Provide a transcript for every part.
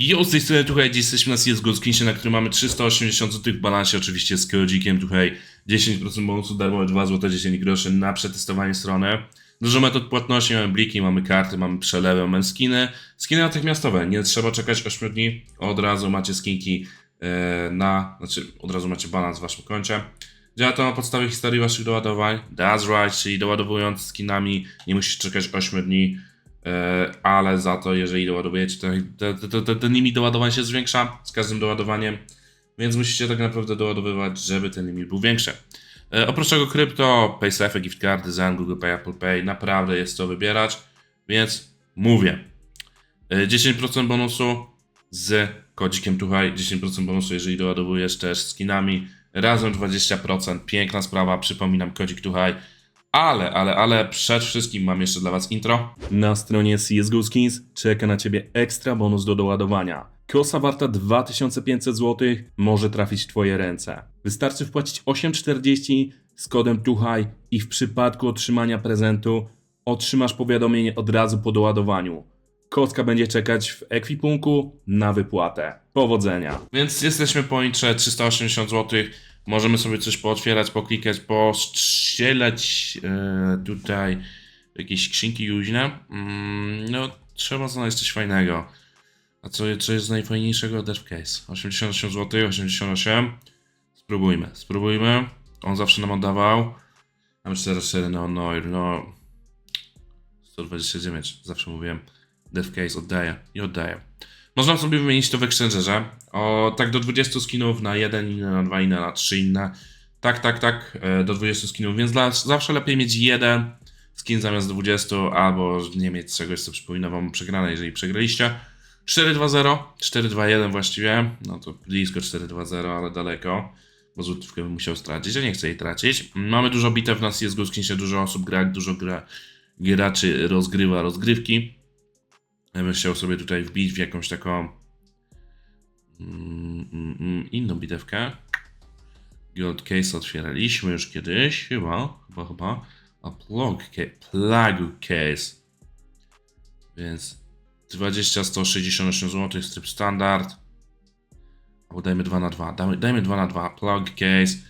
Jo, z tej strony tutaj dziś jesteśmy na CSGO Skinsie, na którym mamy 380 zł w balansie, oczywiście z kodzikiem tutaj 10% bonusu, darmowe 2 zł 10 groszy na przetestowanie strony. Dużo metod płatności, mamy bliki, mamy karty, mamy przelewy, mamy skiny. Skiny natychmiastowe, nie trzeba czekać 8 dni, od razu macie skinki e, na, znaczy od razu macie balans w waszym koncie. Działa to na podstawie historii waszych doładowań, that's right, czyli doładowując skinami nie musisz czekać 8 dni, ale za to, jeżeli doładowujecie, to, to, to, to, to limit doładowań się zwiększa z każdym doładowaniem, więc musicie tak naprawdę doładowywać, żeby ten limit był większy. E, Oprócz tego krypto, PaySafe, gift cardy, Zen, Google Pay, Apple Pay, naprawdę jest co wybierać, więc mówię. E, 10% bonusu z kodzikiem tutaj, 10% bonusu, jeżeli doładowujesz też skinami, razem 20%, piękna sprawa, przypominam, kodzik tutaj. Ale, ale, ale przed wszystkim mam jeszcze dla Was intro. Na stronie CSGO Skins czeka na Ciebie ekstra bonus do doładowania. Kosa warta 2500 zł może trafić w Twoje ręce. Wystarczy wpłacić 8,40 z kodem TUHAJ i w przypadku otrzymania prezentu otrzymasz powiadomienie od razu po doładowaniu. Kostka będzie czekać w ekwipunku na wypłatę. Powodzenia. Więc jesteśmy po intrze 380 zł. Możemy sobie coś pootwierać, poklikać, postrzelać e, tutaj jakieś skrzynki luźne. Mm, no, trzeba znaleźć coś fajnego. A co, co jest najfajniejszego? Death Case. 88 zł, 88. Spróbujmy, spróbujmy. On zawsze nam oddawał. Mam 44 no, no, no. 129, zawsze mówiłem. Death Case oddaję i oddaję. Można sobie wymienić to w Exchangerze. O, tak do 20 skinów na jeden inny, na dwa inne, na trzy inne. Tak, tak, tak, e, do 20 skinów, więc dla, zawsze lepiej mieć jeden skin zamiast 20, albo nie mieć czegoś, co przypomina wam przegrane, jeżeli przegraliście. 4-2-0, 4-2-1 właściwie, no to blisko 4-2-0, ale daleko, bo złotówkę bym musiał stracić, ja nie chcę jej tracić. Mamy dużo bitew na CSGO Skinsie, dużo osób gra, dużo gra, graczy rozgrywa rozgrywki. Ja bym chciał sobie tutaj wbić w jakąś taką mm, mm, mm, inną bitewkę. Gold Case otwieraliśmy już kiedyś, chyba, chyba, chyba. A plug, plug Case. Więc 20, 168 zł, tryb standard. Albo dajmy 2 na 2 dajmy, dajmy 2 na 2 plug Case.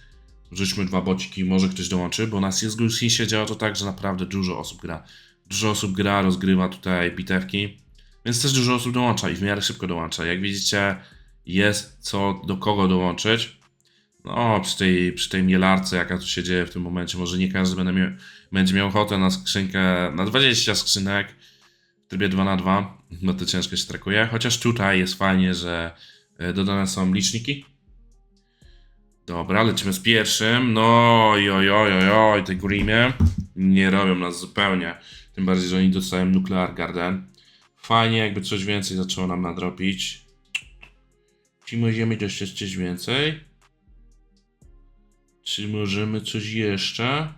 Rzućmy dwa bociki, może ktoś dołączy, bo nas jest się działa to tak, że naprawdę dużo osób gra. Dużo osób gra, rozgrywa tutaj bitewki. Więc też dużo osób dołącza i w miarę szybko dołącza. Jak widzicie, jest co do kogo dołączyć. No, przy tej, przy tej mielarce, jaka tu się dzieje w tym momencie, może nie każdy będzie miał, będzie miał ochotę na skrzynkę, na 20 skrzynek w trybie 2 na 2 no to ciężko się trakuje. Chociaż tutaj jest fajnie, że e, dodane są liczniki. Dobra, lecimy z pierwszym. No, oj, oj, oj, oj, te Grimie nie robią nas zupełnie. Tym bardziej, że oni dostają Nuclear Garden. Fajnie, jakby coś więcej zaczęło nam nadrobić. Czy możemy dostać coś więcej? Czy możemy coś jeszcze?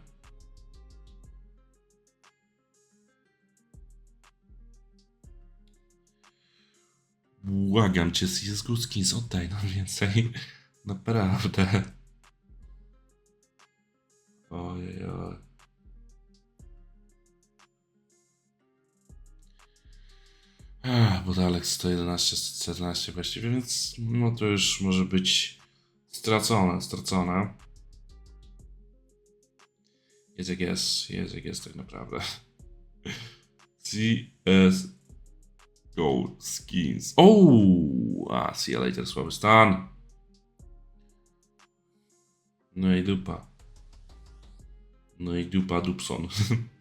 Błagam cię, CSGO Skins, oddaj nam więcej. Naprawdę. Ojej, Alex 111, 114 właściwie, więc no to już może być stracone, stracone. Jest jak jest, jest jak jest tak naprawdę. CS Go Skins. Oh! A, see you later, słaby stan. No i dupa. No i dupa Dupson.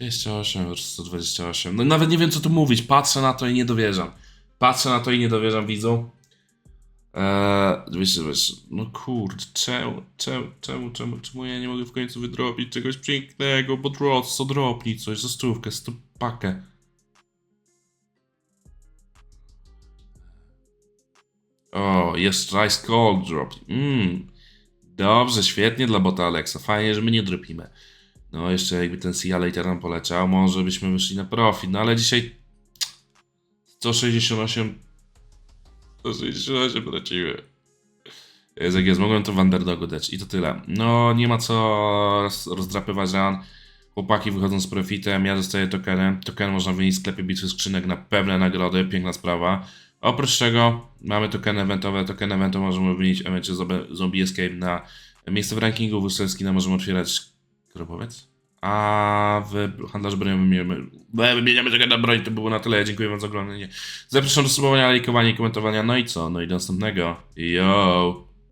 Dwieście osiem versus 128. No nawet nie wiem co tu mówić. Patrzę na to i nie dowierzam. Patrzę na to i nie dowierzam widzu. Eee, 220. No kurde, czemu, czemu, czemu, czemu, czemu ja nie mogę w końcu wydrobić czegoś pięknego? Bo droc, co dropnij coś, za stówkę, stupakę. O, jest Rice Cold Drop. Mmm. Dobrze, świetnie dla bota Alexa. Fajnie, że my nie dropimy. No, jeszcze jakby ten Sia later nam poleciał, może byśmy wyszli na profit. No ale dzisiaj 168 168 lecimy. Z jak jest, mogłem to w underdogu dać i to tyle. No, nie ma co roz, rozdrapywać ran. Chłopaki wychodzą z profitem, ja dostaję tokeny. Token można wynieść w sklepie bitwy skrzynek na pewne nagrody, piękna sprawa. Oprócz tego mamy tokeny eventowe. Token eventowe możemy wymienić w Zombie- Escape na miejsce w rankingu, w skina możemy otwierać grobowiec. A w handlarzu broniowym wymieniamy, tego na broń, to było na tyle. Dziękuję wam za oglądanie. Zapraszam do subowania, lajkowania i komentowania. No i co? No i do następnego. Yo!